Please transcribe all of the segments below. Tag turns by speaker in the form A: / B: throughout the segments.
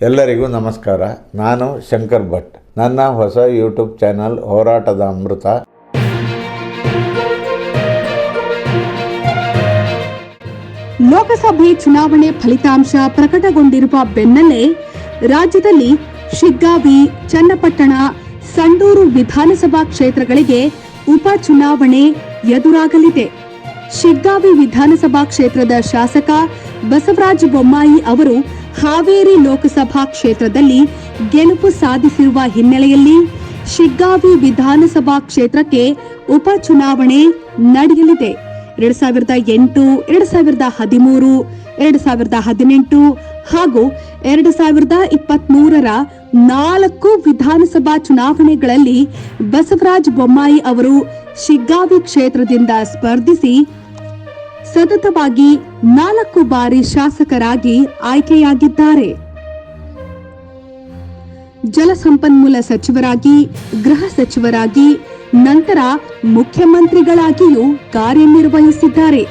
A: ಎಲ್ಲರಿಗೂ ನಮಸ್ಕಾರ. ನಾನು ಶಂಕರ್ ಭಟ್. ನನ್ನ ಹೊಸ ಯೂಟ್ಯೂಬ್ ಚಾನಲ್ ಹೋರಾಟದ ಅಮೃತ.
B: ಲೋಕಸಭೆ ಚುನಾವಣೆ ಫಲಿತಾಂಶ ಪ್ರಕಟಗೊಂಡಿರುವ ಬೆನ್ನಲ್ಲೇ ರಾಜ್ಯದಲ್ಲಿ ಶಿಗ್ಗಾವಿ, ಚನ್ನಪಟ್ಟಣ, ಸಂಡೂರು ವಿಧಾನಸಭಾ ಕ್ಷೇತ್ರಗಳಿಗೆ ಉಪಚುನಾವಣೆ ಎದುರಾಗಲಿದೆ. ಶಿಗ್ಗಾವಿ ವಿಧಾನಸಭಾ ಕ್ಷೇತ್ರದ ಶಾಸಕ ಬಸವರಾಜ ಬೊಮ್ಮಾಯಿ ಅವರು ಹಾವೇರಿ ಲೋಕಸಭಾ ಕ್ಷೇತ್ರದಲ್ಲಿ ಗೆಲುವು ಸಾಧಿಸಿರುವ ಹಿನ್ನೆಲೆಯಲ್ಲಿ ಶಿಗ್ಗಾವಿ ವಿಧಾನಸಭಾ ಕ್ಷೇತ್ರಕ್ಕೆ ಉಪ ಚುನಾವಣೆ ನಡೆಯಲಿದೆ. ಎರಡ್ ಸಾವಿರದ ಎಂಟು, ಎರಡ್ ಸಾವಿರದ ಹದಿಮೂರು, ಎರಡ್ ಸಾವಿರದ ಹದಿನೆಂಟು ಹಾಗೂ ಎರಡ್ ಸಾವಿರದ ಇಪ್ಪತ್ತ್ ಮೂರರ ನಾಲ್ಕು ವಿಧಾನಸಭಾ ಚುನಾವಣೆಗಳಲ್ಲಿ ಬಸವರಾಜ ಬೊಮ್ಮಾಯಿ ಅವರು ಶಿಗ್ಗಾವಿ ಕ್ಷೇತ್ರದಿಂದ ಸ್ಪರ್ಧಿಸಿ ಸತತವಾಗಿ ನಾಲ್ಕು ಬಾರಿ ಶಾಸಕರಾಗಿ ಆಯ್ಕೆಯಾಗಿದ್ದಾರೆ. ಜಲಸಂಪನ್ಮೂಲ ಸಚಿವರಾಗಿ, ಗೃಹ ಸಚಿವರಾಗಿ, ನಂತರ ಮುಖ್ಯಮಂತ್ರಿಗಳಾಗಿಯೂ ಕಾರ್ಯನಿರ್ವಹಿಸಿದ್ದಾರೆ.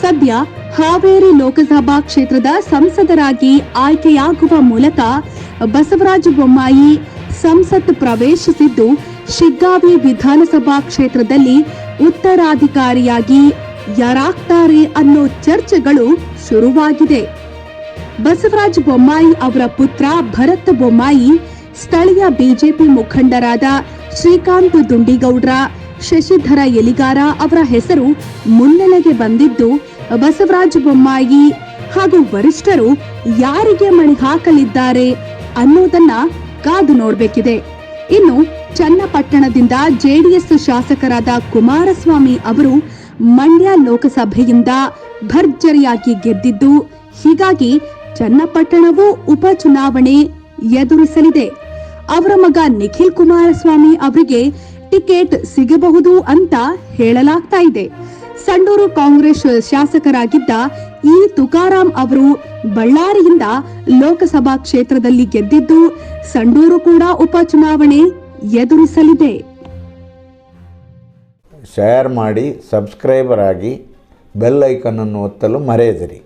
B: ಸದ್ಯ ಹಾವೇರಿ ಲೋಕಸಭಾ ಕ್ಷೇತ್ರದ ಸಂಸದರಾಗಿ ಆಯ್ಕೆಯಾಗುವ ಮೂಲಕ ಬಸವರಾಜ ಬೊಮ್ಮಾಯಿ ಸಂಸತ್ ಪ್ರವೇಶಿಸಿದ್ದು ಶಿಗ್ಗಾವಿ ವಿಧಾನಸಭಾ ಕ್ಷೇತ್ರದಲ್ಲಿ ಉತ್ತರಾಧಿಕಾರಿಯಾಗಿ ಯಾರಾಗ್ತಾರೆ ಅನ್ನೋ ಚರ್ಚೆಗಳು ಶುರುವಾಗಿದೆ. ಬಸವರಾಜ ಬೊಮ್ಮಾಯಿ ಅವರ ಪುತ್ರ ಭರತ್ ಬೊಮ್ಮಾಯಿ, ಸ್ಥಳೀಯ ಬಿಜೆಪಿ ಮುಖಂಡರಾದ ಶ್ರೀಕಾಂತ್ ದುಂಡಿಗೌಡ್ರ, ಶಶಿಧರ ಎಲಿಗಾರ ಅವರ ಹೆಸರು ಮುನ್ನೆಲೆಗೆ ಬಂದಿದ್ದು, ಬಸವರಾಜ ಬೊಮ್ಮಾಯಿ ಹಾಗೂ ವರಿಷ್ಠರು ಯಾರಿಗೆ ಮಣಿ ಹಾಕಲಿದ್ದಾರೆ ಅನ್ನೋದನ್ನ ಕಾದು ನೋಡಬೇಕಿದೆ. ಇನ್ನು ಚನ್ನಪಟ್ಟಣದಿಂದ ಜೆಡಿಎಸ್ ಶಾಸಕರಾದ ಕುಮಾರಸ್ವಾಮಿ ಅವರು ಮಂಡ್ಯ ಲೋಕಸಭೆಯಿಂದ ಭರ್ಜರಿಯಾಗಿ ಗೆದ್ದಿದ್ದು, ಹೀಗಾಗಿ ಚನ್ನಪಟ್ಟಣವೂ ಉಪ ಚುನಾವಣೆ ಎದುರಿಸಲಿದೆ. ಅವರ ಮಗ ನಿಖಿಲ್ ಕುಮಾರಸ್ವಾಮಿ ಅವರಿಗೆ ಟಿಕೆಟ್ ಸಿಗಬಹುದು ಅಂತ ಹೇಳಲಾಗ್ತಾ ಇದೆ. ಸಂಡೂರು ಕಾಂಗ್ರೆಸ್ ಶಾಸಕರಾಗಿದ್ದ ಇ ತುಕಾರಾಂ ಅವರು ಬಳ್ಳಾರಿಯಿಂದ ಲೋಕಸಭಾ ಕ್ಷೇತ್ರದಲ್ಲಿ ಗೆದ್ದಿದ್ದು ಸಂಡೂರು ಕೂಡ ಉಪಚುನಾವಣೆ ಎದುರಿಸಲಿದೆ.
A: ಶೇರ್ ಮಾಡಿ ಸಬ್ಸ್ಕ್ರೈಬರ್ ಆಗಿ ಬೆಲ್ ಐಕನನ್ನು ಒತ್ತಲು ಮರೆಯದಿರಿ.